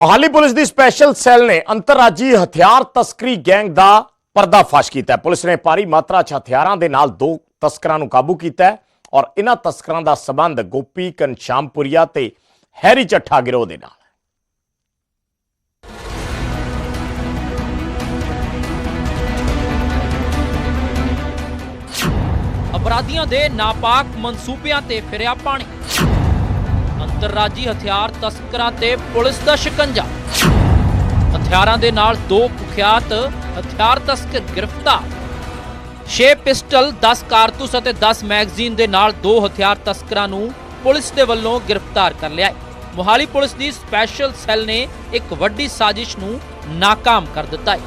Mohali police ਦੀ special cell ਨੇ ਅੰਤਰਰਾਜੀ ਹਥਿਆਰ ਤਸਕਰੀ ਗੈਂਗ ਦਾ ਪਰਦਾਫਾਸ਼ ਕੀਤਾ ਹੈ। ਪੁਲਿਸ ਨੇ ਭਾਰੀ ਮਾਤਰਾ 'ਚ ਹਥਿਆਰਾਂ ਦੇ ਨਾਲ ਦੋ ਤਸਕਰਾਂ ਨੂੰ ਕਾਬੂ ਕੀਤਾ ਹੈ ਔਰ ਇਹਨਾਂ ਤਸਕਰਾਂ ਦਾ ਸਬੰਧ ਗੋਪੀ ਕਨਸ਼ਾਮਪੁਰੀਆ ਤੇ ਹੈਰੀ ਚੱਠਾ ਗਿਰੋਹ ਦੇ ਨਾਲ ਅਪਰਾਧੀਆਂ ਦੇ ਨਾਪਾਕ ਮਨਸੂਬਿਆਂ ਤੇ ਫਿਰਿਆ ਪਾਣੀ। ਅੰਤਰਰਾਜੀ ਹਥਿਆਰ ਤਸਕਰਾਂ ਤੇ ਪੁਲਿਸ ਦਾ ਸ਼ਿਕੰਜਾ। ਹਥਿਆਰਾਂ ਦੇ ਨਾਲ ਦੋ ਕੁਖਿਆਤ, ਹਥਿਆਰ ਤਸਕਰ ਗ੍ਰਿਫਤਾਰ। 6 ਪਿਸਟਲ 10 ਕਾਰਤੂਸ ਅਤੇ 10 ਮੈਗਜ਼ੀਨ ਦੇ ਨਾਲ ਦੋ ਹਥਿਆਰ ਤਸਕਰਾਂ ਨੂੰ ਪੁਲਿਸ ਦੇ ਵੱਲੋਂ ਗ੍ਰਿਫਤਾਰ ਕਰ ਲਿਆ ਹੈ। ਮੋਹਾਲੀ ਪੁਲਿਸ ਦੀ ਸਪੈਸ਼ਲ ਸੈੱਲ ਨੇ ਇੱਕ ਵੱਡੀ ਸਾਜ਼ਿਸ਼ ਨੂੰ ਨਾਕਾਮ ਕਰ ਦਿੱਤਾ ਹੈ।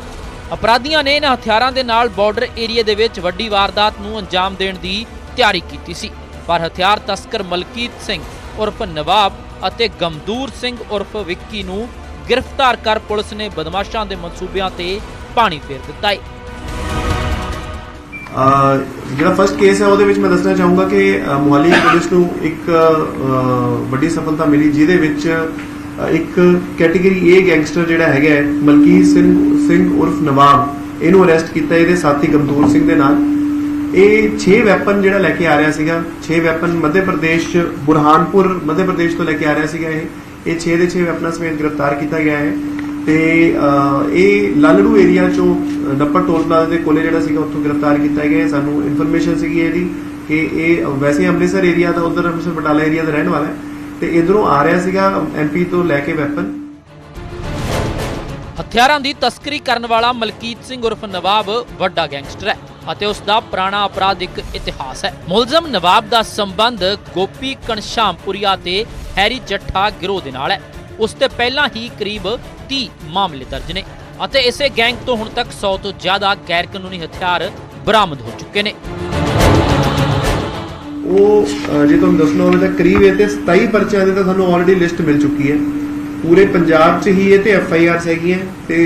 ਅਪਰਾਧੀਆਂ ਨੇ ਇਹਨਾਂ ਹਥਿਆਰਾਂ ਦੇ ਨਾਲ ਬਾਰਡਰ ਏਰੀਆ ਦੇ ਵਿੱਚ ਵੱਡੀ ਵਾਰਦਾਤ ਨੂੰ ਅੰਜਾਮ ਦੇਣ ਦੀ ਤਿਆਰੀ ਕੀਤੀ ਸੀ। ਪਰ ਹਥਿਆਰ ਤਸਕਰ ਮਲਕੀਤ ਸਿੰਘ ਉਰਫ ਨਵਾਬ ਅਤੇ ਗਮਦੂਰ ਸਿੰਘ ਉਰਫ ਵਿੱਕੀ ਨੂੰ ਗ੍ਰਿਫਤਾਰ ਕਰ ਪੁਲਿਸ ਨੇ ਬਦਮਾਸ਼ਾਂ ਦੇ ਮਨਸੂਬਿਆਂ ਤੇ ਪਾਣੀ ਫੇਰ ਦਿੱਤਾ ਹੈ। ਜਿਹੜਾ ਫਸਟ ਕੇਸ ਹੈ, ਉਹਦੇ ਵਿੱਚ ਮੈਂ ਦੱਸਣਾ ਚਾਹੂੰਗਾ ਕਿ, ਅਹ, ਮੋਹਾਲੀ ਪੁਲਿਸ ਨੂੰ ਇੱਕ ਵੱਡੀ ਸਫਲਤਾ ਮਿਲੀ, ਜਿਹਦੇ ਵਿੱਚ ਇੱਕ ਕੈਟਾਗਰੀ A ਗੈਂਗਸਟਰ ਜਿਹੜਾ ਹੈਗਾ ਮਲਕੀਤ ਸਿੰਘ ਸਿੰਘ ਉਰਫ ਨਵਾਬ, ਇਹਨੂੰ ਅਰੈਸਟ ਕੀਤਾ, ਇਹਦੇ ਸਾਥੀ ਗਮਦੂਰ ਸਿੰਘ ਦੇ ਨਾਲ। ਇਹ 6 ਵੈਪਨ ਜਿਹੜਾ ਲੈ ਕੇ ਆ ਰਿਹਾ ਸੀਗਾ 6 ਵੈਪਨ ਮੱਧ ਪ੍ਰਦੇਸ਼ ਬੁਰਹਾਨਪੁਰ ਮੱਧ ਪ੍ਰਦੇਸ਼ ਤੋਂ ਲੈ ਕੇ ਆ ਰਿਹਾ ਸੀਗਾ ਇਹ। ਇਹ 6 ਦੇ 6 ਵੈਪਨਾਂ ਸਮੇਤ ਗ੍ਰਿਫਤਾਰ ਕੀਤਾ ਗਿਆ ਹੈ। ਤੇ ਇਹ ਲਾਲੜੂ ਏਰੀਆ ਚੋਂ ਅਹ, ਟੋਲ ਪਲਾਜ਼ਾ ਦੇ ਕੋਲੇ ਜਿਹੜਾ ਸੀਗਾ ਉੱਥੋਂ ਗ੍ਰਿਫਤਾਰ ਕੀਤਾ ਗਿਆ ਸਾਨੂੰ ਇਨਫੋਰਮੇਸ਼ਨ ਸੀਗੀ ਇਹਦੀ ਕਿ ਇਹ ਵੈਸੇ ਅੰਮ੍ਰਿਤਸਰ ਏਰੀਆ ਦਾ ਉਧਰ ਅੰਮ੍ਰਿਤਸਰ ਬਟਾਲਾ ਏਰੀਆ ਦਾ ਰਹਿਣ ਵਾਲਾ ਹੈ। ਤੇ ਇਧਰੋਂ ਆ ਰਿਹਾ ਸੀਗਾ ਐਮਪੀ ਤੋਂ ਲੈ ਕੇ ਵੈਪਨ ਹਥਿਆਰਾਂ ਦੀ ਤਸਕਰੀ ਕਰਨ ਵਾਲਾ ਮਲਕੀਤ ਸਿੰਘ ਉਰਫ ਨਵਾਬ ਵੱਡਾ ਗੈਂਗਸਟਰ ਹੈ। ਅਤੇ ਉਸ ਦਾ ਪੁਰਾਣਾ ਅਪਰਾਧਿਕ ਇਤਿਹਾਸ ਹੈ। ਮੁਲਜ਼ਮ ਨਵਾਬ ਦਾ ਸੰਬੰਧ ਗੋਪੀ ਕਣਸ਼ਾਮਪੁਰੀਆ ਤੇ ਹੈਰੀ ਜੱਠਾ ਗਿਰੋਹ ਦੇ ਨਾਲ ਹੈ। ਉਸ ਤੇ ਪਹਿਲਾਂ ਹੀ ਕਰੀਬ 30 ਮਾਮਲੇ ਦਰਜ ਨੇ ਅਤੇ ਇਸੇ ਗੈਂਗ ਤੋਂ ਹੁਣ ਤੱਕ 100 ਤੋਂ ਜ਼ਿਆਦਾ ਗੈਰ ਕਾਨੂੰਨੀ ਹਥਿਆਰ ਬਰਾਮਦ ਹੋ ਚੁੱਕੇ ਨੇ। ਉਹ ਜੇ ਤੁਹਾਨੂੰ ਦੱਸਣਾ ਹੋਵੇ ਤਾਂ ਕਰੀਬ ਇਹ ਤੇ 27 ਪਰਚਿਆਂ ਦੀ ਤਾਂ ਤੁਹਾਨੂੰ ਆਲਰੇਡੀ ਲਿਸਟ ਮਿਲ ਚੁੱਕੀ ਹੈ। ਪੂਰੇ ਪੰਜਾਬ 'ਚ ਹੀ ਇਹ ਤੇ ਐਫ ਆਈ ਆਰਸ ਹੈਗੀਆਂ ਤੇ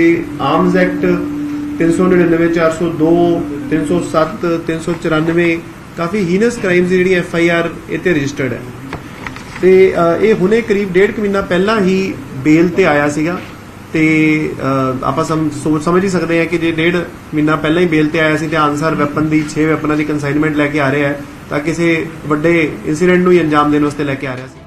ਆਰਮਸ ਐਕਟ 399 402 307 394 ਕਾਫੀ ਹੀਨਸ ਕ੍ਰਾਈਮਸ ਦੀ ਜਿਹੜੀ ਐਫ ਆਈ ਆਰ ਇਹ ਰਜਿਸਟਰਡ ਹੈ। ਤੇ ਇਹ ਹੁਣੇ ਕਰੀਬ ਡੇਢ ਮਹੀਨਾ ਪਹਿਲਾਂ ਹੀ ਬੇਲ ਤੇ ਆਇਆ ਸੀਗਾ। ਤੇ ਆਪਾਂ ਸੋਚ, ਸਮਝ ਹੀ ਸਕਦੇ ਹਾਂ ਕਿ ਜੇ ਡੇਢ ਮਹੀਨਾ ਪਹਿਲਾਂ ਹੀ ਬੇਲ ਤੇ ਆਇਆ ਸੀ ਤੇ ਆਨਸਰ ਵੈਪਨ ਦੀ 6 ਵੈਪਨਾਂ ਦੀ ਕੰਸਾਈਨਮੈਂਟ ਲੈ ਕੇ ਆ ਰਿਹਾ ਹੈ, ਤਾਂ ਕਿਸੇ ਵੱਡੇ ਇਨਸੀਡੈਂਟ ਨੂੰ ਹੀ ਅੰਜਾਮ ਦੇਣ ਵਾਸਤੇ ਲੈ ਕੇ ਆ ਰਿਹਾ ਸੀ।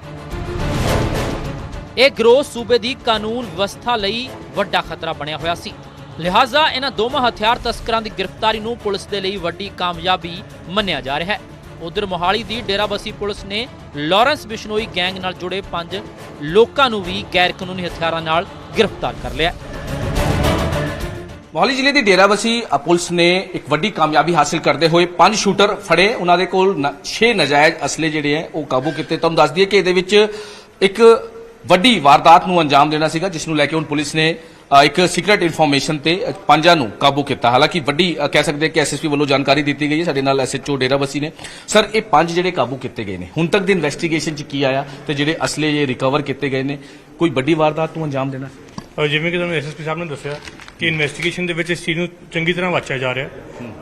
ਇਹ ਗਰੋਹ ਸੂਬੇ ਦੀ ਕਾਨੂੰਨ ਵਿਵਸਥਾ ਲਈ ਵੱਡਾ ਖਤਰਾ ਬਣਿਆ ਹੋਇਆ ਸੀ। ਲਿਹਾਜ਼ਾ ਇਹਨਾਂ ਦੋਵਾਂ ਹਥਿਆਰ ਤਸਕਰਾਂ ਦੀ ਗ੍ਰਿਫਤਾਰੀ ਨੂੰ ਪੁਲਿਸ ਦੇ ਲਈ ਵੱਡੀ ਕਾਮਯਾਬੀ ਮੰਨਿਆ ਜਾ ਰਿਹਾ ਹੈ। ਉਧਰ ਮੋਹਾਲੀ ਦੀ ਡੇਰਾਬੱਸੀ ਪੁਲਿਸ ਨੇ ਲਾਰੈਂਸ ਬਿਸ਼ਨੋਈ ਗੈਂਗ ਨਾਲ ਜੁੜੇ ਪੰਜ ਲੋਕਾਂ ਨੂੰ ਵੀ ਗੈਰ ਕਾਨੂੰਨੀ ਹਥਿਆਰਾਂ ਨਾਲ ਗ੍ਰਿਫਤਾਰ ਕਰ ਲਿਆ। ਮੋਹਾਲੀ ਜ਼ਿਲ੍ਹੇ ਦੀ ਡੇਰਾਬੱਸੀ ਪੁਲਿਸ ਨੇ ਇੱਕ ਵੱਡੀ ਕਾਮਯਾਬੀ ਹਾਸਲ ਕਰਦੇ ਹੋਏ ਪੰਜ ਸ਼ੂਟਰ ਫੜੇ। ਉਹਨਾਂ ਦੇ ਕੋਲ 6 ਨਜਾਇਜ਼ ਅਸਲੇ ਜਿਹੜੇ ਹੈ, ਉਹ ਕਾਬੂ ਕੀਤੇ। ਤੁਹਾਨੂੰ ਦੱਸ ਦਈਏ ਕਿ ਇਹਦੇ ਵਿੱਚ ਇੱਕ ਵੱਡੀ ਵਾਰਦਾਤ ਨੂੰ ਅੰਜਾਮ ਦੇਣਾ ਸੀਗਾ, ਜਿਸ ਨੂੰ ਲੈ ਕੇ ਹੁਣ ਪੁਲਿਸ ਨੇ ਇੱਕ ਸੀਕ੍ਰੀਟ ਇਨਫੋਰਮੇਸ਼ਨ ਤੇ ਪੰਜਾਂ ਨੂੰ ਕਾਬੂ ਕੀਤਾ। ਹਾਲਾਂਕਿ ਵੱਡੀ ਕਹਿ ਸਕਦੇ ਕਿ ਐਸਐਸਪੀ ਵੱਲੋਂ ਜਾਣਕਾਰੀ ਦਿੱਤੀ ਗਈ ਹੈ। ਸਾਡੇ ਨਾਲ ਐਸਐਚਓ ਡੇਰਾਬੱਸੀ ਨੇ। ਸਰ ਇਹ ਪੰਜ ਜਿਹੜੇ ਕਾਬੂ ਕੀਤੇ ਗਏ ਨੇ ਹੁਣ ਤੱਕ ਦੀ ਇਨਵੈਸਟੀਗੇਸ਼ਨ 'ਚ ਕੀ ਆਇਆ ਤੇ ਜਿਹੜੇ ਅਸਲੇ ਇਹ ਰਿਕਵਰ ਕੀਤੇ ਗਏ ਨੇ ਕੋਈ ਵੱਡੀ ਵਾਰਦਾਤ ਨੂੰ ਅੰਜਾਮ ਦੇਣਾ? ਜਿਵੇਂ ਕਿ ਤੁਹਾਨੂੰ ਐਸਐਸਪੀ ਸਾਹਿਬ ਨੇ ਦੱਸਿਆ ਕਿ ਇਨਵੈਸਟੀਗੇਸ਼ਨ ਦੇ ਵਿੱਚ ਇਸ ਚੀਜ਼ ਨੂੰ ਚੰਗੀ ਤਰ੍ਹਾਂ ਵਾਚਿਆ ਜਾ ਰਿਹਾ।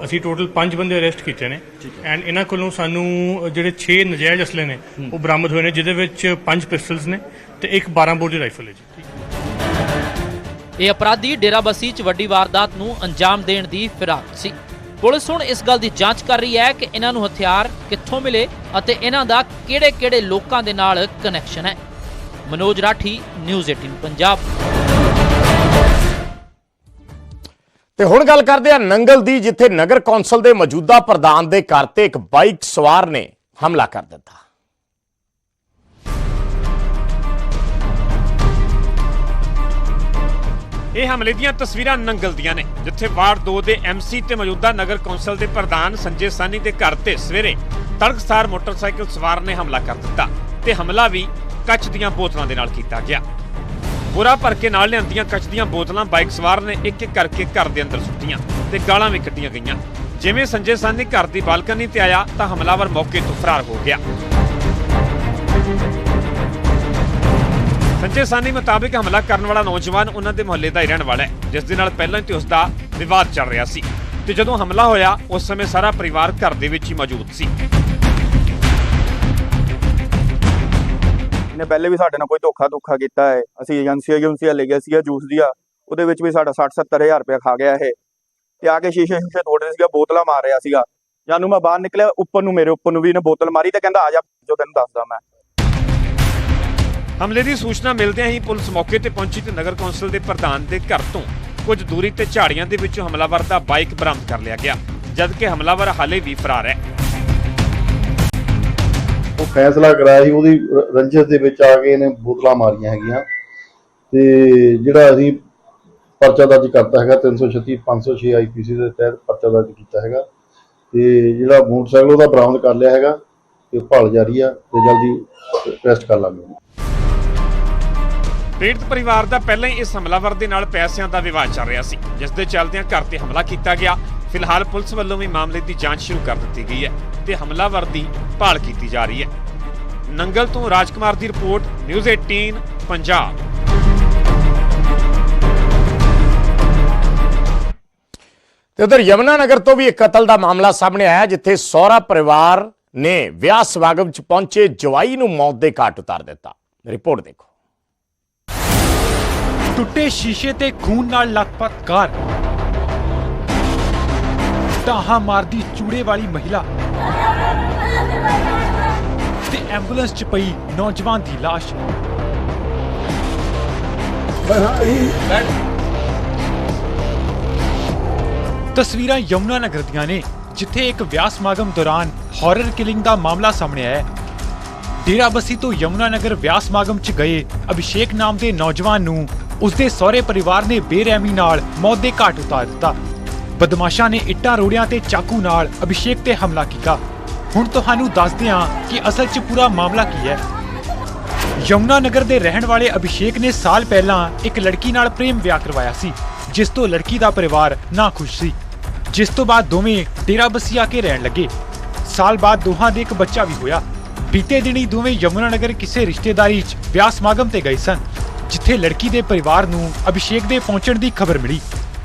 ਅਸੀਂ ਟੋਟਲ 5 ਬੰਦੇ ਅਰੈਸਟ ਕੀਤੇ ਨੇ। ਐਂਡ ਇਹਨਾਂ ਕੋਲੋਂ ਸਾਨੂੰ ਜਿਹੜੇ 6 ਨਜਾਇਜ਼ ਅਸਲੇ ਨੇ ਉਹ ਬਰਾਮਦ ਹੋਏ ਨੇ ਜਿਹਦੇ ਵਿੱਚ 5 ਪਿਸਟਲਸ ਨੇ ਤੇ ਇੱਕ 12 ਬੋਰ ਦੀ ਰਾਈਫਲ ਹੈ ਜੀ। ਇਹ ਅਪਰਾਧੀ ਡੇਰਾਬੱਸੀ 'ਚ ਵੱਡੀ ਵਾਰਦਾਤ ਨੂੰ ਅੰਜਾਮ ਦੇਣ ਦੀ ਫਿਰਾਕ ਸੀ। ਪੁਲਿਸ ਹੁਣ ਇਸ ਗੱਲ ਦੀ ਜਾਂਚ ਕਰ ਰਹੀ ਹੈ ਕਿ ਇਹਨਾਂ ਨੂੰ ਹਥਿਆਰ ਕਿੱਥੋਂ ਮਿਲੇ ਅਤੇ ਇਹਨਾਂ ਦਾ ਕਿਹੜੇ-ਕਿਹੜੇ ਲੋਕਾਂ ਦੇ ਨਾਲ ਕਨੈਕਸ਼ਨ ਹੈ। ਮਨੋਜ ਰਾਠੀ ਨਿਊਜ਼ 18 ਪੰਜਾਬ। ਤੇ ਹੁਣ ਗੱਲ ਕਰਦੇ ਆ ਨੰਗਲ ਦੀ, ਜਿੱਥੇ ਨਗਰ ਕੌਂਸਲ ਦੇ ਮੌਜੂਦਾ ਪ੍ਰਧਾਨ ਦੇ ਘਰ ਤੇ ਇੱਕ ਬਾਈਕ ਸਵਾਰ ਨੇ ਹਮਲਾ ਕਰ ਦਿੱਤਾ। ਇਹ ਹਮਲੇ ਦੀਆਂ ਤਸਵੀਰਾਂ ਨੰਗਲ ਦੀਆਂ ਨੇ, ਜਿੱਥੇ ਵਾਰਡ 2 ਦੇ ਐਮਸੀ ਤੇ ਮੌਜੂਦਾ ਨਗਰ ਕੌਂਸਲ ਦੇ ਪ੍ਰਧਾਨ ਸੰਜੇ ਸਾਨੀ ਦੇ ਘਰ ਤੇ ਸਵੇਰੇ ਤੜਕਸਾਰ ਮੋਟਰਸਾਈਕਲ ਸਵਾਰ ਨੇ ਹਮਲਾ ਕਰ ਦਿੱਤਾ ਤੇ ਹਮਲਾ ਵੀ ਕੱਚ ਦੀਆਂ ਬੋਤਲਾਂ ਦੇ ਨਾਲ ਕੀਤਾ ਗਿਆ। ਬੁਰਾ ਭਰ ਕੇ ਨਾਲ ਲਿਆਂਦੀਆਂ ਕੱਚ ਦੀਆਂ ਬੋਤਲਾਂ ਬਾਈਕ ਸਵਾਰ ਨੇ ਇੱਕ ਇੱਕ ਕਰਕੇ ਘਰ ਦੇ ਅੰਦਰ ਸੁੱਟੀਆਂ ਤੇ ਗਾਲਾਂ ਵੀ ਕੱਢੀਆਂ ਗਈਆਂ। ਜਿਵੇਂ ਸੰਜੇ ਸਾਨੀ ਘਰ ਦੀ ਬਾਲਕਨੀ ਤੇ ਆਇਆ ਤਾਂ ਹਮਲਾਵਰ ਮੌਕੇ ਤੋਂ ਫਰਾਰ ਹੋ ਗਿਆ। ਸੰਜੇ ਸਾਨੀ ਮੁਤਾਬਿਕ ਹਮਲਾ ਕਰਨ ਵਾਲਾ ਨੌਜਵਾਨ ਉਹਨਾਂ ਦੇ ਮੁਹੱਲੇ ਦਾ ਹੀ ਰਹਿਣ ਵਾਲਾ ਹੈ, ਜਿਸ ਦੇ ਨਾਲ ਪਹਿਲਾਂ ਤੇ ਉਸ ਦਾ ਵਿਵਾਦ ਚੱਲ ਰਿਹਾ ਸੀ। ਤੇ ਜਦੋਂ ਹਮਲਾ ਹੋਇਆ, ਉਸ ਸਮੇਂ ਸਾਰਾ ਪਰਿਵਾਰ ਘਰ ਦੇ ਵਿੱਚ ਹੀ ਮੌਜੂਦ ਸੀ। ਇਹਨੇ ਪਹਿਲੇ ਵੀ ਸਾਡੇ ਨਾਲ ਕੋਈ ਧੋਖਾ ਧੋਖਾ ਕੀਤਾ ਹੈ। ਅਸੀਂ ਏਜੰਸੀ ਏਜੰਸੀਆਂ ਲੈ ਗਿਆ ਸੀਗਾ, ਜੂਸ ਦੀਆਂ। ਉਹਦੇ ਵਿੱਚ ਵੀ ਸਾਡਾ 60 70000 ਰੁਪਇਆ ਖਾ ਗਿਆ ਇਹ। ਤੇ ਆ ਕੇ ਸ਼ੀਸ਼ੇ ਸ਼ੀਸ਼ੇ ਤੋੜ ਰਿਹਾ ਸੀਗਾ, ਬੋਤਲਾਂ ਮਾਰ ਰਿਹਾ ਸੀਗਾ। ਜਾਨੂੰ ਮੈਂ ਬਾਹਰ ਨਿਕਲਿਆ, ਉੱਪਰ ਨੂੰ ਮੇਰੇ ਉੱਪਰ ਨੂੰ ਵੀ ਇਹਨੇ ਬੋਤਲ ਮਾਰੀ ਤੇ ਕਹਿੰਦਾ, ਆ ਜਾ, ਜੋ ਤੈਨੂੰ ਦੱਸਦਾ ਮੈਂ। ਹਮਲੇ ਦੀ ਸੂਚਨਾ ਮਿਲਦਿਆਂ ਹੀ ਪੁਲਿਸ ਮੌਕੇ ਤੇ ਪਹੁੰਚੀ ਤੇ ਨਗਰ ਕੌਂਸਲ ਦੇ ਪ੍ਰਧਾਨ ਦੇ ਘਰ ਤੋਂ ਕੁਝ ਦੂਰੀ ਤੇ ਝਾੜੀਆਂ ਦੇ ਵਿੱਚੋਂ ਹਮਲਾਵਰ ਦਾ ਬਾਈਕ ਬਰਾਮਦ ਕਰ ਲਿਆ ਗਿਆ, ਜਦਕਿ ਹਮਲਾਵਰ ਹਾਲੇ ਵੀ ਫਰਾਰ ਹੈ। ਉਹ ਫੈਸਲਾ ਕਰਾਇਆ ਸੀ, ਉਹਦੀ ਰੰਜਿਸ਼ ਦੇ ਵਿੱਚ ਆ ਕੇ ਇਹਨੇ ਬੋਤਲਾਂ ਮਾਰੀਆਂ ਹੈਗੀਆਂ ਤੇ ਜਿਹੜਾ ਅਸੀਂ ਪਰਚਾ ਦਰਜ ਕਰਤਾ ਹੈਗਾ 336 506 ਆਈਪੀਸੀ ਦੇ ਤਹਿਤ ਪਰਚਾ ਦਰਜ ਕੀਤਾ ਹੈਗਾ ਤੇ ਜਿਹੜਾ ਮੋਟਰਸਾਈਕਲ ਉਹਦਾ ਬਰਾਮਦ ਕਰ ਲਿਆ ਹੈਗਾ ਤੇ ਭਾਲ ਜਾਰੀ ਆ ਤੇ ਜਲਦੀ ਅਰੈਸਟ ਕਰ ਲਾਂਗੇ। ਪੀੜਤ ਪਰਿਵਾਰ ਦਾ ਪਹਿਲਾਂ ਹੀ ਇਸ ਹਮਲਾਵਰ ਦੇ ਨਾਲ ਪੈਸਿਆਂ ਦਾ ਵਿਵਾਦ ਚੱਲ ਰਿਹਾ ਸੀ, ਜਿਸ ਦੇ ਚੱਲਦਿਆਂ ਘਰ ਤੇ ਹਮਲਾ ਕੀਤਾ ਗਿਆ। ਫਿਲਹਾਲ ਪੁਲਿਸ ਵੱਲੋਂ ਵੀ ਮਾਮਲੇ ਦੀ ਜਾਂਚ ਸ਼ੁਰੂ ਕਰ ਦਿੱਤੀ ਗਈ ਹੈ ਤੇ ਹਮਲਾਵਰ ਦੀ ਭਾਲ ਕੀਤੀ ਜਾ ਰਹੀ ਹੈ। ਨੰਗਲ ਤੋਂ ਰਾਜਕੁਮਾਰ ਦੀ ਰਿਪੋਰਟ, ਨਿਊਜ਼ 18 ਪੰਜਾਬ। ਤੇ ਉਧਰ ਯਮਨਾ ਨਗਰ ਤੋਂ ਵੀ ਇੱਕ ਕਤਲ ਦਾ ਮਾਮਲਾ ਸਾਹਮਣੇ ਆਇਆ, ਜਿੱਥੇ ਸਹੁਰਾ ਪਰਿਵਾਰ ਨੇ ਵਿਆਹ ਸਮਾਗਮ 'ਚ ਪਹੁੰਚੇ ਜਵਾਈ ਨੂੰ ਮੌਤ ਦੇ ਘਾਟ ਉਤਾਰ ਦਿੱਤਾ। ਰਿਪੋਰਟ ਦੇਖੋ। ਟੁੱਟੇ ਸ਼ੀਸ਼ੇ ਤੇ ਖੂਨ ਨਾਲ ਲਖਪਤ ਕਾਰ। ਟਾਹਾਂ ਮਾਰਦੀ ਚੂੜੇ ਵਾਲੀ ਮਹਿਲਾ। ਤੇ ਐਂਬੂਲੈਂਸ 'ਚ ਪਈ ਨੌਜਵਾਨ ਦੀ ਲਾਸ਼। ਤਸਵੀਰਾਂ ਯਮੁਨਾ ਨਗਰ ਦੀਆਂ ਨੇ, ਜਿੱਥੇ ਇੱਕ ਵਿਆਹ ਸਮਾਗਮ ਦੌਰਾਨ ਹਾਰਰ ਕਿਲਿੰਗ ਦਾ ਮਾਮਲਾ ਸਾਹਮਣੇ ਆਇਆ ਹੈ। ਡੇਰਾਬੱਸੀ ਤੋਂ ਯਮੁਨਾ ਨਗਰ ਵਿਆਹ ਸਮਾਗਮ 'ਚ ਗਏ ਅਭਿਸ਼ੇਕ ਨਾਮ ਦੇ ਨੌਜਵਾਨ ਨੂੰ ਉਸਦੇ ਸਹੁਰੇ ਪਰਿਵਾਰ ਨੇ ਬੇਰਹਿਮੀ ਨਾਲ ਮੌਤ ਦੇ ਘਾਟ ਉਤਾਰ ਦਿੱਤਾ। ਬਦਮਾਸ਼ਾਂ ਨੇ ਇੱਟਾਂ, ਰੋੜਿਆਂ ਤੇ ਚਾਕੂ ਨਾਲ ਅਭਿਸ਼ੇਕ ਤੇ ਹਮਲਾ ਕੀਤਾ। ਹੁਣ ਤੁਹਾਨੂੰ ਦੱਸਦੇ ਹਾਂ ਕਿ ਅਸਲ 'ਚ ਪੂਰਾ ਮਾਮਲਾ ਕੀ ਹੈ। ਯਮੁਨਾ ਨਗਰ ਦੇ ਰਹਿਣ ਵਾਲੇ ਅਭਿਸ਼ੇਕ ਨੇ ਸਾਲ ਪਹਿਲਾਂ ਇੱਕ ਲੜਕੀ ਨਾਲ ਪ੍ਰੇਮ ਵਿਆਹ ਕਰਵਾਇਆ ਸੀ, ਜਿਸ ਤੋਂ ਲੜਕੀ ਦਾ ਪਰਿਵਾਰ ਨਾ ਖੁਸ਼ ਸੀ। ਜਿਸ ਤੋਂ ਬਾਅਦ ਦੋਵੇਂ ਡੇਰਾਬੱਸੀ ਆ ਕੇ ਰਹਿਣ ਲੱਗੇ। ਸਾਲ ਬਾਅਦ ਦੋਹਾਂ ਦੇ ਇੱਕ ਬੱਚਾ ਵੀ ਹੋਇਆ। ਬੀਤੇ ਦਿਨੀ ਦੋਵੇਂ ਯਮੁਨਾ ਨਗਰ ਕਿਸੇ ਰਿਸ਼ਤੇਦਾਰੀ 'ਚ ਵਿਆਹ ਸਮਾਗਮ ਤੇ ਗਏ ਸਨ। ਜਿੱਥੇ ਲੜਕੀ ਦੇ ਪਰਿਵਾਰ ਨੂੰ ਅਭਿਸ਼ੇਕ ਦੇ ਪਹੁੰਚਣ ਦੀ ਖਬਰ ਮਿਲੀ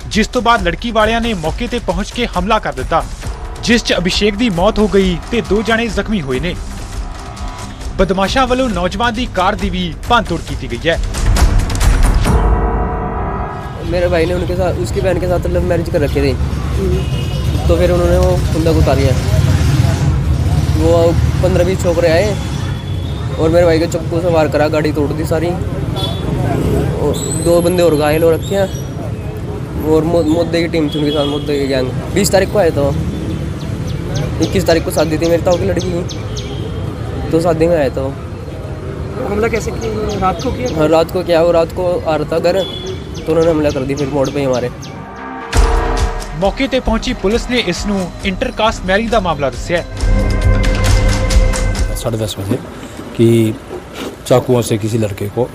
ਜਿਸ ਤੋਂ ਬਾਅਦ ਲੜਕੀ ਵਾਲਿਆਂ ਨੇ ਮੌਕੇ ਤੇ ਪਹੁੰਚ ਕੇ ਹਮਲਾ ਕਰ ਦਿੱਤਾ ਜਿਸ 'ਚ ਅਭਿਸ਼ੇਕ ਦੀ ਮੌਤ ਹੋ ਗਈ ਤੇ ਦੋ ਜਣੇ ਜ਼ਖਮੀ ਹੋਏ ਨੇ ਬਦਮਾਸ਼ਾਂ ਵੱਲੋਂ ਨੌਜਵਾਨ ਦੀ ਕਾਰ ਦੀ ਵੀ ਭੰਨਤੋੜ ਕੀਤੀ ਗਈ ਹੈ मेरे भाई ने उनके साथ उसकी बहन के साथ लव मैरिज कर रखे थे तो फिर उन्होंने वो बंदा को उतार दिया वो पंद्रह बीस छोकरे आए और मेरे भाई के चप्पू से वार करा गाड़ी तोड़ दी सारी और दो बंदे और घायल हो रखे हैं और मो- मोदे की टीम थी उनके साथ मोदे की गैंग बीस तारीख को आए थे वो इक्कीस तारीख को शादी थी मेरे ताऊ की लड़की की तो शादी में आया था वो हमला कैसे किया रात को किया हाँ, रात को क्या वो रात को आ रहा था घर तो उन्होंने हमला कर दी फिर मोड़ पे ही हमारे ਮੌਕੇ ਤੇ ਪਹੁੰਚੀ ਪੁਲਿਸ ਨੇ ਇਸ ਨੂੰ ਇੰਟਰਕਾਸਟ ਮੈਰਿਜ ਦਾ ਮਾਮਲਾ ਦੱਸਿਆ ਹੈ। साढ़े दस बजे कि चाकुओं से किसी लड़के को अ,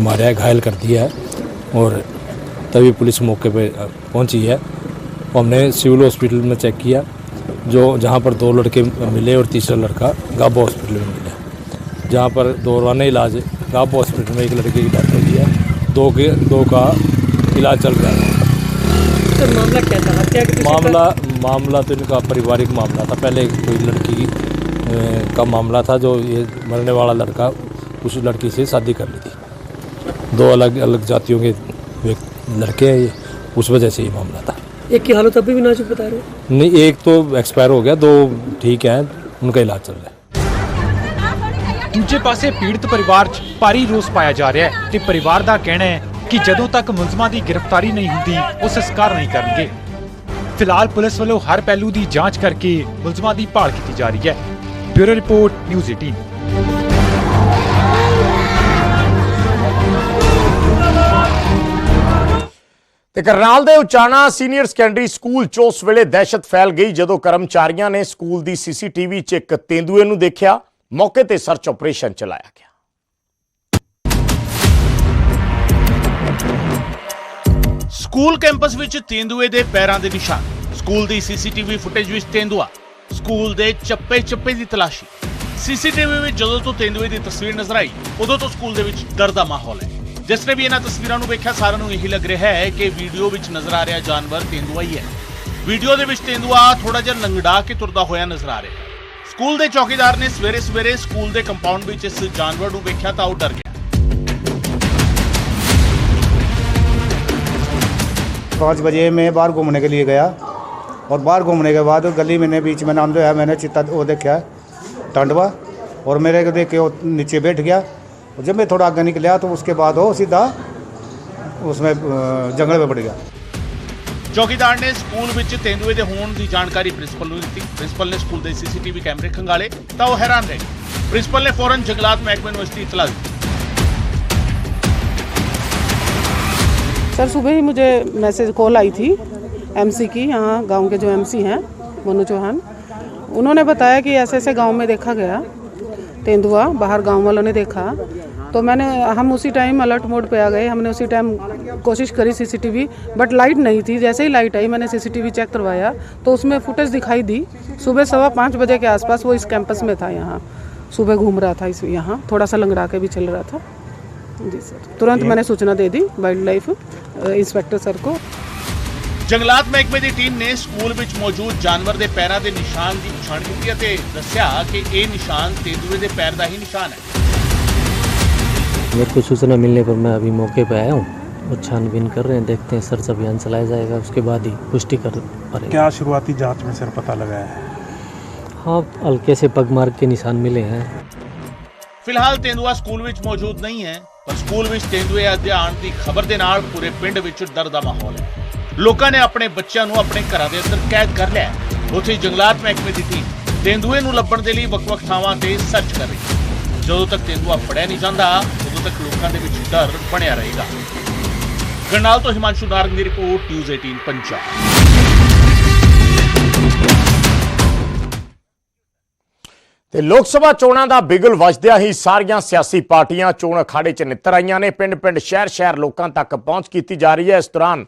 मारा है घायल कर दिया है और तभी पुलिस मौके पे पहुँची है। हमने सिविल हॉस्पिटल में चेक किया जो जहाँ पर दो लड़के मिले और तीसरा लड़का गाबा हॉस्पिटल में मिला। जहाँ पर दौरान इलाज गाबा हॉस्पिटल में एक लड़के की डेथ हुई है। दो के दो का इलाज चल रहा है। सर मामला क्या था? हत्या मामला मामला तो इनका पारिवारिक मामला था। पहले कोई लड़की का मामला था जो ये मरने वाला लड़का उस लड़की से शादी कर ली थी दो अलग अलग जातियों के व्यक्ति- लड़के हैं ये उस वजह से ये मामला था का- एक की हालत अभी भी नाजुक बता रहे हो नहीं एक तो एक्सपायर हो गया दो ठीक हैं उनका इलाज चल रहा है ਦੂਜੇ ਪਾਸੇ ਪੀੜਤ ਪਰਿਵਾਰ 'ਚ ਭਾਰੀ ਰੋਸ ਪਾਇਆ ਜਾ ਰਿਹਾ ਹੈ ਤੇ ਪਰਿਵਾਰ ਦਾ ਕਹਿਣਾ ਹੈ ਕਿ ਜਦੋਂ ਤੱਕ ਮੁਲਜ਼ਮਾਂ ਦੀ ਗ੍ਰਿਫਤਾਰੀ ਨਹੀਂ ਹੁੰਦੀ ਉਹ ਸੰਸਕਾਰ ਨਹੀਂ ਕਰਨਗੇ ਫਿਲਹਾਲ ਪੁਲਿਸ ਵੱਲੋਂ ਹਰ ਪਹਿਲੂ ਦੀ ਜਾਂਚ ਕਰਕੇ ਮੁਲਜ਼ਮਾਂ ਦੀ ਭਾਲ ਕੀਤੀ ਜਾ ਰਹੀ ਹੈ ਬਿਊਰੋ ਰਿਪੋਰਟ ਨਿਊਜ਼ 18 ਤੇ ਕਰਨਾਲ ਦੇ ਉਚਾਣਾ ਸੀਨੀਅਰ ਸੈਕੰਡਰੀ ਸਕੂਲ 'ਚ ਉਸ ਵੇਲੇ ਦਹਿਸ਼ਤ ਫੈਲ ਗਈ ਜਦੋਂ ਕਰਮਚਾਰੀਆਂ ਨੇ ਸਕੂਲ ਦੀ ਸੀਸੀਟੀਵੀ 'ਚ ਇੱਕ ਤੇਂਦੂਏ ਨੂੰ ਦੇਖਿਆ, ਮੌਕੇ ਤੇ ਸਰਚ ਆਪਰੇਸ਼ਨ ਚਲਾਇਆ ਗਿਆ। ਸਕੂਲ ਕੈਂਪਸ ਵਿੱਚ ਤੇਂਦੂਏ ਦੇ ਪੈਰਾਂ ਦੇ ਨਿਸ਼ਾਨ, ਸਕੂਲ ਦੀ ਸੀਸੀਟੀਵੀ ਫੁਟੇਜ ਵਿੱਚ ਤੇਂਦੂਆ, ਸਕੂਲ ਦੇ ਚੱਪੇ-ਚੱਪੇ ਦੀ ਤਲਾਸ਼ੀ। ਸੀਸੀਟੀਵੀ ਵਿੱਚ ਜਦੋਂ ਤੋਂ ਤੇਂਦੂਏ ਦੀ ਤਸਵੀਰ ਨਜ਼ਰ ਆਈ, ਉਦੋਂ ਤੋਂ ਸਕੂਲ ਦੇ ਵਿੱਚ ਡਰ ਦਾ ਮਾਹੌਲ ਹੈ। ਜਿਸ ਨੇ ਵੀ ਇਹਨਾਂ ਤਸਵੀਰਾਂ ਨੂੰ ਵੇਖਿਆ ਸਾਰਿਆਂ ਨੂੰ ਇਹੀ ਲੱਗ ਰਿਹਾ ਹੈ ਕਿ ਵੀਡੀਓ ਵਿੱਚ ਨਜ਼ਰ ਆ ਰਿਹਾ ਜਾਨਵਰ ਤੇਂਦੂਆ ਹੀ ਹੈ ਵੀਡੀਓ ਦੇ ਵਿੱਚ ਤੇਂਦੂਆ ਥੋੜਾ ਜਿਹਾ ਲੰਗੜਾ ਕੇ ਤੁਰਦਾ ਹੋਇਆ ਨਜ਼ਰ ਆ ਰਿਹਾ ਹੈ ਸਕੂਲ ਦੇ ਚੌਕੀਦਾਰ ਨੇ ਸਵੇਰੇ ਸਵੇਰੇ ਸਕੂਲ ਦੇ ਕੰਪਾਊਂਡ ਵਿੱਚ ਇਸ ਜਾਨਵਰ ਨੂੰ ਵੇਖਿਆ ਤਾਂ ਉਹ ਡਰ ਗਿਆ पाँच बजे मैं बाहर घूमने के लिए गया और बाहर घूमने के बाद गली में ने बीच में नाम जो है मैंने चित्ता वो देखा टंडवा और मेरे को देख के वो नीचे बैठ गया और जब मैं थोड़ा आगे निकला तो उसके बाद वो सीधा उसमें अ, जंगल में बढ़ गया ਚੌਕੀਦਾਰ ਨੇ ਸਕੂਲ ਵਿੱਚ ਤੇਂਦੂਏ ਦੇ ਹੋਣ ਦੀ ਜਾਣਕਾਰੀ ਪ੍ਰਿੰਸੀਪਲ ਨੂੰ ਦਿੱਤੀ ਪ੍ਰਿੰਸੀਪਲ ਨੇ ਸਕੂਲ ਦੇ ਸੀਸੀਟੀਵੀ ਕੈਮਰੇ ਖੰਗਾਲੇ ਤਾਂ ਉਹ ਹੈਰਾਨ ਰਹਿ ਗਏ ਪ੍ਰਿੰਸੀਪਲ ਨੇ ਫੌਰਨ ਜੰਗਲਾਤ ਮਹਿਕਮੇ ਨੂੰ ਇਸ ਦੀ ਇਤਲਾਹ ਦਿੱਤੀ सर सुबह ही मुझे मैसेज कॉल आई थी एमसी की यहाँ गांव के जो एमसी हैं मोनू चौहान उन्होंने बताया कि ऐसे ऐसे गांव में देखा गया तेंदुआ बाहर गांव वालों ने देखा तो मैंने हम उसी टाइम अलर्ट मोड पे आ गए हमने उसी टाइम कोशिश करी सीसीटीवी बट लाइट नहीं थी जैसे ही लाइट आई मैंने सीसीटीवी चेक करवाया तो उसमें फुटेज दिखाई दी सुबह सवा पाँच बजे के आसपास वो इस कैंपस में था यहाँ सुबह घूम रहा था इस यहाँ थोड़ा सा लंगड़ा के भी चल रहा था जी सर तुरंत मैंने सूचना दे दी वाइल्ड लाइफ इंस्पेक्टर सर को ਜੰਗਲਾਤ ਮਹਿਕਮੇ ਦੀ ਟੀਮ ਨੇ ਸਕੂਲ ਵਿੱਚ ਮੌਜੂਦ ਜਾਨਵਰ ਦੇ ਪੈਰਾਂ ਦੇ ਨਿਸ਼ਾਨ ਦੀ ਪਛਾਣ ਕੀਤੀ ਅਤੇ ਦੱਸਿਆ ਕਿ ਇਹ ਨਿਸ਼ਾਨ ਤੇਂਦੂਏ ਦੇ ਪੈਰ ਦਾ ਹੀ ਨਿਸ਼ਾਨ ਹੈ मेरे को सूचना मिलने पर मैं अभी मौके पे आया हूँ और छानबीन कर रहे हैं देखते हैं सर्च अभियान चलाया जाएगा उसके बाद ही पुष्टि कर पाएंगे क्या शुरुआती जाँच में सर पता लगा है हाँ हल्के से पगमार्ग के निशान मिले हैं ਫਿਲਹਾਲ ਤੇਂਦੂਆ ਸਕੂਲ ਵਿੱਚ ਮੌਜੂਦ ਨਹੀਂ ਹੈ ਪਰ ਸਕੂਲ ਵਿੱਚ ਤੇਂਦੂਏ ਦੇ ਆਉਣ ਦੀ ਖਬਰ ਦੇ ਨਾਲ ਪੂਰੇ ਪਿੰਡ ਵਿੱਚ ਡਰ ਦਾ ਮਾਹੌਲ ਹੈ ਲੋਕਾਂ ਨੇ ਆਪਣੇ ਬੱਚਿਆਂ ਨੂੰ ਆਪਣੇ ਘਰਾਂ ਦੇ ਅੰਦਰ ਕੈਦ ਕਰ ਲਿਆ ਹੈ। ਉੱਥੇ ਹੀ ਜੰਗਲਾਤ ਮਹਿਕਮੇ ਦੀ ਟੀਮ ਤੇਂਦੂਏ ਨੂੰ ਲੱਭਣ ਦੇ ਲਈ ਵੱਖ-ਵੱਖ ਥਾਵਾਂ ਤੇ ਸਰਚ ਕਰ ਰਹੀ ਹੈ ਜਦੋਂ ਤੱਕ ਤੇਂਦੂਆ ਫੜਿਆ ਨਹੀਂ ਜਾਂਦਾ, ਉਦੋਂ ਤੱਕ ਲੋਕਾਂ ਦੇ ਵਿੱਚ ਡਰ ਬਣਿਆ ਰਹੇਗਾ। ਗਰਨਾਲ ਤੋਂ ਹਿਮਾਂਸ਼ੂ ਨਾਰੰਗ ਦੀ ਰਿਪੋਰਟ ਨਿਊਜ਼ 18 ਪੰਜਾਬ ਤੇ ਲੋਕ ਸਭਾ ਚੋਣਾਂ ਦਾ ਬਿਗਲ ਵੱਜਦਿਆਂ ਹੀ ਸਾਰੀਆਂ ਸਿਆਸੀ ਪਾਰਟੀਆਂ ਚੋਣ ਅਖਾੜੇ 'ਚ ਨਿੱਤਰ ਆਈਆਂ ਨੇ। ਪਿੰਡ-ਪਿੰਡ, ਸ਼ਹਿਰ-ਸ਼ਹਿਰ ਲੋਕਾਂ ਤੱਕ ਪਹੁੰਚ ਕੀਤੀ ਜਾ ਰਹੀ ਹੈ ਇਸ ਦੌਰਾਨ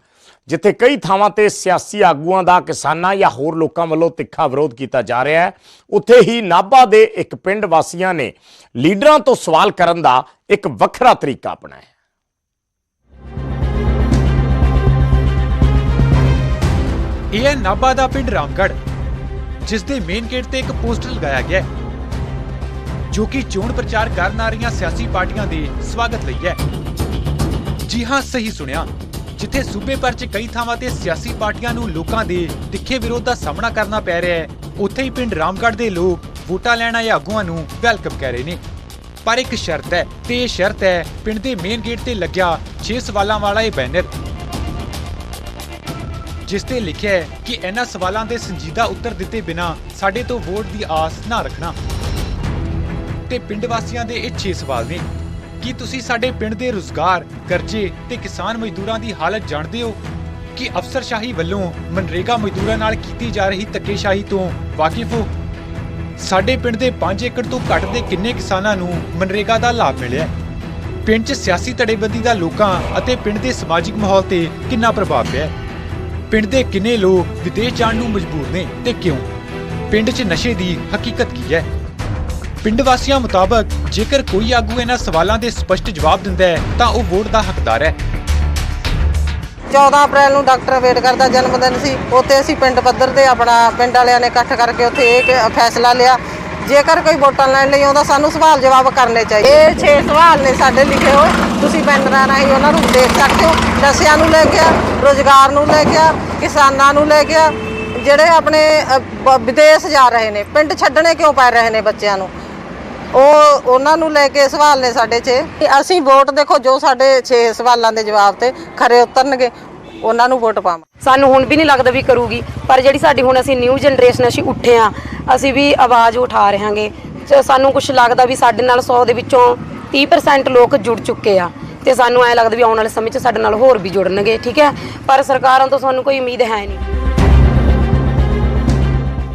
ਜਿੱਥੇ ਕਈ ਥਾਵਾਂ ਤੇ ਸਿਆਸੀ ਆਗੂਆਂ ਦਾ, ਕਿਸਾਨਾਂ ਜਾਂ ਹੋਰ ਲੋਕਾਂ ਵੱਲੋਂ ਤਿੱਖਾ ਵਿਰੋਧ ਕੀਤਾ ਜਾ ਰਿਹਾ ਹੈ। ਉੱਥੇ ਹੀ ਨਾਭਾ ਦੇ ਇੱਕ ਪਿੰਡ ਵਾਸੀਆਂ ਨੇ ਲੀਡਰਾਂ ਤੋਂ ਸਵਾਲ ਕਰਨ ਦਾ ਇੱਕ ਵੱਖਰਾ ਤਰੀਕਾ ਅਪਣਾਇਆ। ਇਹ ਹੈ ਨਾਭਾ ਦਾ ਪਿੰਡ ਰਾਮਗੜ੍ਹ, ਜਿਸ ਦੇ ਮੇਨ ਗੇਟ ਤੇ ਇੱਕ ਪੋਸਟਰ ਲਗਾਇਆ ਗਿਆ ਹੈ, ਜੋ ਕਿ ਚੋਣ ਪ੍ਰਚਾਰ ਕਰਨ ਆ ਰਹੀਆਂ ਸਿਆਸੀ ਪਾਰਟੀਆਂ ਦੇ ਸਵਾਗਤ ਲਈ ਹੈ। ਜੀ ਹਾਂ, ਸਹੀ ਸੁਣਿਆ। ਜਿੱਥੇ ਸੂਬੇ ਭਰ 'ਚ ਕਈ ਥਾਵਾਂ ਤੇ ਸਿਆਸੀ ਪਾਰਟੀਆਂ ਨੂੰ ਲੋਕਾਂ ਦੇ ਤਿੱਖੇ ਵਿਰੋਧ ਦਾ ਸਾਹਮਣਾ ਕਰਨਾ ਪੈ ਰਿਹਾ ਹੈ, ਉੱਥੇ ਹੀ ਪਿੰਡ ਰਾਮਗੜ੍ਹ ਦੇ ਲੋਕ ਵੋਟਾਂ ਲੈਣ ਆਏ ਆਗੂਆਂ ਨੂੰ ਵੈਲਕਮ ਕਹਿ ਰਹੇ ਨੇ। ਪਰ ਇੱਕ ਸ਼ਰਤ ਹੈ ਤੇ ਇਹ ਸ਼ਰਤ ਹੈ, ਪਿੰਡ ਦੇ ਮੇਨ ਗੇਟ ਤੇ ਲੱਗਿਆ 6 ਸਵਾਲਾਂ ਵਾਲਾ ਇਹ ਬੈਨਰ। ਜਿਸ ਤੇ ਲਿਖਿਆ ਹੈ ਕਿ ਇਹਨਾਂ ਸਵਾਲਾਂ ਦੇ ਸੰਜੀਦਾ ਉੱਤਰ ਦਿੱਤੇ ਬਿਨਾ ਸਾਡੇ ਤੋਂ ਵੋਟ ਦੀ ਆਸ ਨਾ ਰੱਖਣਾ। ਤੇ ਪਿੰਡ ਵਾਸੀਆਂ ਦੇ ਇਹ 6 ਸਵਾਲ ਨੇ। ਕੀ ਤੁਸੀਂ ਸਾਡੇ ਪਿੰਡ ਦੇ ਰੁਜ਼ਗਾਰ, ਕਰਜ਼ੇ ਤੇ ਕਿਸਾਨ ਮਜ਼ਦੂਰਾਂ ਦੀ ਹਾਲਤ ਜਾਣਦੇ ਹੋ? ਕਿ ਅਫਸਰਸ਼ਾਹੀ ਵੱਲੋਂ ਮਨਰੇਗਾ ਮਜ਼ਦੂਰਾਂ ਨਾਲ ਕੀਤੀ ਜਾ ਰਹੀ ਧੱਕੇਸ਼ਾਹੀ ਤੋਂ ਵਾਕਿਫ ਹੋ? ਸਾਡੇ ਪਿੰਡ ਦੇ 5 ਏਕੜ ਤੋਂ ਘੱਟ ਦੇ ਕਿੰਨੇ ਕਿਸਾਨਾਂ ਨੂੰ ਮਨਰੇਗਾ ਦਾ ਲਾਭ ਮਿਲਿਆ ਪਿੰਡ 'ਚ ਸਿਆਸੀ ਧੜੇਬੰਦੀ ਦਾ ਲੋਕਾਂ ਅਤੇ ਪਿੰਡ ਦੇ ਸਮਾਜਿਕ ਮਾਹੌਲ ਤੇ ਕਿੰਨਾ ਪ੍ਰਭਾਵ ਪਿਆ ਪਿੰਡ ਦੇ ਕਿੰਨੇ ਲੋਕ ਵਿਦੇਸ਼ ਜਾਣ ਨੂੰ ਮਜਬੂਰ ਨੇ ਤੇ ਕਿਉਂ? ਪਿੰਡ 'ਚ ਨਸ਼ੇ ਦੀ ਹਕੀਕਤ ਕੀ ਹੈ? ਪਿੰਡ ਵਾਸੀਆਂ ਮੁਤਾਬਕ ਜੇਕਰ ਕੋਈ ਆਗੂ ਇਹਨਾਂ ਸਵਾਲਾਂ ਦੇ ਸਪਸ਼ਟ ਜਵਾਬ ਦਿੰਦਾ ਹੈ, ਤਾਂ ਉਹ ਵੋਟ ਦਾ ਹੱਕਦਾਰ ਹੈ। 14 ਅਪ੍ਰੈਲ ਨੂੰ ਡਾਕਟਰ ਅੰਬੇਡਕਰ ਦਾ ਜਨਮ ਦਿਨ ਸੀ। ਉੱਥੇ ਅਸੀਂ ਪਿੰਡ ਪੱਧਰ ਤੇ ਆਪਣਾ ਪਿੰਡ ਵਾਲਿਆਂ ਨੇ ਇਕੱਠ ਕਰਕੇ ਉੱਥੇ ਇਹ ਫੈਸਲਾ ਲਿਆ। ਜੇਕਰ ਕੋਈ ਵੋਟਾਂ ਲੈਣ ਲਈ ਆਉਂਦਾ, ਸਾਨੂੰ ਸਵਾਲ ਜਵਾਬ ਕਰਨੇ ਚਾਹੀਦੇ। ਇਹ 6 ਸਵਾਲ ਨੇ ਸਾਡੇ ਲਿਖੇ ਹੋਏ। ਤੁਸੀਂ ਬੈਨਰਾਂ ਰਾਹੀਂ ਉਹਨਾਂ ਨੂੰ ਦੇਖ ਸਕਦੇ ਹੋ। ਨਸ਼ਿਆਂ ਨੂੰ ਲੈ ਗਿਆ ਰੋਜ਼ਗਾਰ ਨੂੰ ਲੈ ਗਿਆ ਕਿਸਾਨਾਂ ਨੂੰ ਲੈ ਗਿਆ ਜਿਹੜੇ ਆਪਣੇ ਵਿਦੇਸ਼ ਜਾ ਰਹੇ ਨੇ, ਪਿੰਡ ਛੱਡਣੇ ਕਿਉਂ ਪੈ ਰਹੇ ਨੇ ਬੱਚਿਆਂ ਨੂੰ? ਉਹ ਉਹਨਾਂ ਨੂੰ ਲੈ ਕੇ ਸਵਾਲ ਨੇ ਸਾਡੇ 'ਚ। ਕਿ ਅਸੀਂ ਵੋਟ ਦੇਖੋ, ਜੋ ਸਾਡੇ 6 ਸਵਾਲਾਂ ਦੇ ਜਵਾਬ ਤੇ ਖਰੇ ਉਤਰਨਗੇ, ਉਹਨਾਂ ਨੂੰ ਵੋਟ ਪਾਵਾਂ। ਸਾਨੂੰ ਹੁਣ ਵੀ ਨਹੀਂ ਲੱਗਦਾ ਵੀ ਕਰੂਗੀ, ਪਰ ਜਿਹੜੀ ਸਾਡੀ ਹੁਣ ਅਸੀਂ ਨਿਊ ਜਨਰੇਸ਼ਨ ਅਸੀਂ ਉੱਠੇ ਆ, ਅਸੀਂ ਵੀ ਆਵਾਜ਼ ਉਠਾ ਰਹੇ ਹਾਂਗੇ ਸਾਨੂੰ ਕੁਝ ਲੱਗਦਾ ਵੀ ਸਾਡੇ ਨਾਲ 100 ਦੇ ਵਿੱਚੋਂ 30% ਲੋਕ ਜੁੜ ਚੁੱਕੇ ਆ। ਤੇ ਸਾਨੂੰ ਐ ਲੱਗਦਾ ਵੀ ਆਉਣ ਵਾਲੇ ਸਮੇਂ 'ਚ ਸਾਡੇ ਨਾਲ ਹੋਰ ਵੀ ਜੁੜਨਗੇ, ਠੀਕ ਹੈ? ਪਰ ਸਰਕਾਰਾਂ ਤੋਂ ਸਾਨੂੰ ਕੋਈ ਉਮੀਦ ਹੈ ਨਹੀਂ।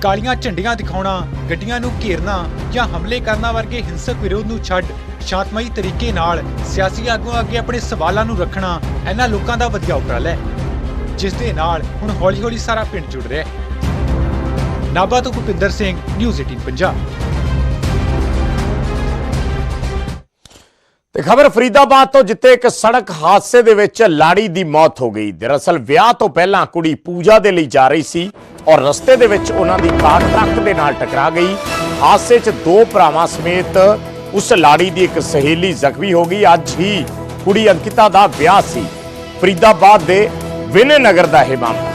ਕਾਲੀਆਂ ਝੰਡੀਆਂ ਦਿਖਾਉਣਾ, ਗੱਡੀਆਂ ਨੂੰ ਘੇਰਨਾ ਜਾਂ ਹਮਲੇ ਕਰਨਾ ਵਰਗੇ ਹਿੰਸਕ ਵਿਰੋਧ ਨੂੰ ਛੱਡ ਸ਼ਾਂਤਮਈ ਤਰੀਕੇ ਨਾਲ ਸਿਆਸੀ ਆਗੂਆਂ ਅੱਗੇ ਆਪਣੇ ਸਵਾਲਾਂ ਨੂੰ ਰੱਖਣਾ ਇਹਨਾਂ ਲੋਕਾਂ ਦਾ ਵਧੀਆ ਉਪਰਾਲਾ ਹੈ। ਜਿਸ ਦੇ ਨਾਲ ਹੁਣ ਹੌਲੀ-ਹੌਲੀ ਸਾਰਾ ਪਿੰਡ ਜੁੜ ਰਿਹਾ ਹੈ। ਨਾਭਾ ਤੋਂ ਭੁਪਿੰਦਰ ਸਿੰਘ, ਨਿਊਜ਼ 18 ਪੰਜਾਬ। ਤੇ ਖਬਰ ਫਰੀਦਾਬਾਦ ਤੋਂ ਜਿੱਥੇ ਇੱਕ ਸੜਕ ਹਾਦਸੇ ਦੇ ਵਿੱਚ ਲਾੜੀ ਦੀ ਮੌਤ ਹੋ ਗਈ। ਦਰਅਸਲ ਵਿਆਹ ਤੋਂ ਪਹਿਲਾਂ ਕੁੜੀ ਪੂਜਾ ਦੇ ਲਈ ਜਾ ਰਹੀ ਸੀ ਔਰ ਰਸਤੇ ਦੇ ਵਿੱਚ ਉਹਨਾਂ ਦੀ ਕਾਰ ਟਰੱਕ ਦੇ ਨਾਲ ਟਕਰਾ ਗਈ। ਹਾਦਸੇ 'ਚ ਦੋ ਭਰਾਵਾਂ ਸਮੇਤ ਉਸ ਲਾੜੀ ਦੀ ਇੱਕ ਸਹੇਲੀ ਜ਼ਖਮੀ ਹੋ ਗਈ। ਅੱਜ ਹੀ ਕੁੜੀ ਅੰਕਿਤਾ ਦਾ ਵਿਆਹ ਸੀ। ਫਰੀਦਾਬਾਦ ਦੇ ਵਿਨੇ ਨਗਰ ਦਾ ਇਹ ਮਾਮਲਾ।